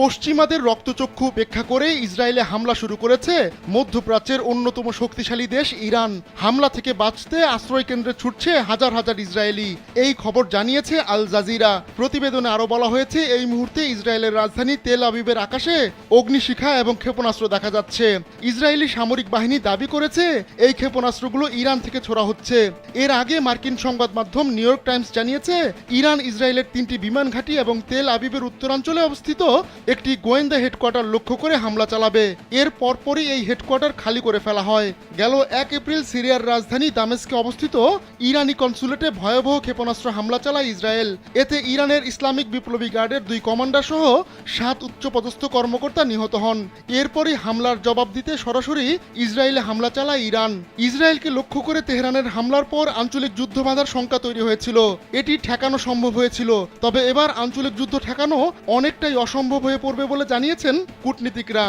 পশ্চিমাদের রক্তচক্ষু উপেক্ষা করে ইসরায়েলে হামলা শুরু করেছে মধ্যপ্রাচ্যের অন্যতম শক্তিশালী দেশ ইরান। হামলা থেকে বাঁচতে আশ্রয় কেন্দ্রে ছুটছে হাজার হাজার ইসরায়েলি। এই খবর জানিয়েছে আল জাজিরা। প্রতিবেদনে আরও বলা হয়েছে, এই মুহূর্তে ইসরায়েলের রাজধানী তেল আবিবের আকাশে অগ্নিশিখা এবং ক্ষেপণাস্ত্র দেখা যাচ্ছে। ইসরায়েলি সামরিক বাহিনী দাবি করেছে, এই ক্ষেপণাস্ত্রগুলো ইরান থেকে ছোড়া হচ্ছে। এর আগে মার্কিন সংবাদ মাধ্যম নিউ ইয়র্ক টাইমস জানিয়েছে, ইরান ইসরায়েলের তিনটি বিমান ঘাঁটি এবং তেল আবিবের উত্তরাঞ্চলে অবস্থিত একটি গোয়েন্দা হেডকোয়ার্টার লক্ষ্য করে হামলা চালাবে। এর পরপরই এই হেডকোয়ার্টার খালি করে ফেলা হয়। গেল এক এপ্রিল সিরিয়ার রাজধানী দামেস্কে অবস্থিত ইরানি কনসুলেটে ভয়াবহ ক্ষেপণাস্ত্র হামলা চালায় ইসরায়েল। এতে ইরানের ইসলামিক বিপ্লবী গার্ডের দুই কমান্ডার সহ সাত উচ্চপদস্থ কর্মকর্তা নিহত হন। এরপরই হামলার জবাব দিতে সরাসরি ইসরায়েলে হামলা চালায় ইরান। ইসরায়েলকে লক্ষ্য করে তেহরানের হামলার পর আঞ্চলিক যুদ্ধ বাঁধার শঙ্কা তৈরি হয়েছিল। এটি ঠেকানো সম্ভব হয়েছিল। তবে এবার আঞ্চলিক যুদ্ধ ঠেকানো অনেকটাই অসম্ভব হয়ে হয়ে পড়বে বলে জানিয়েছেন কূটনীতিকরা।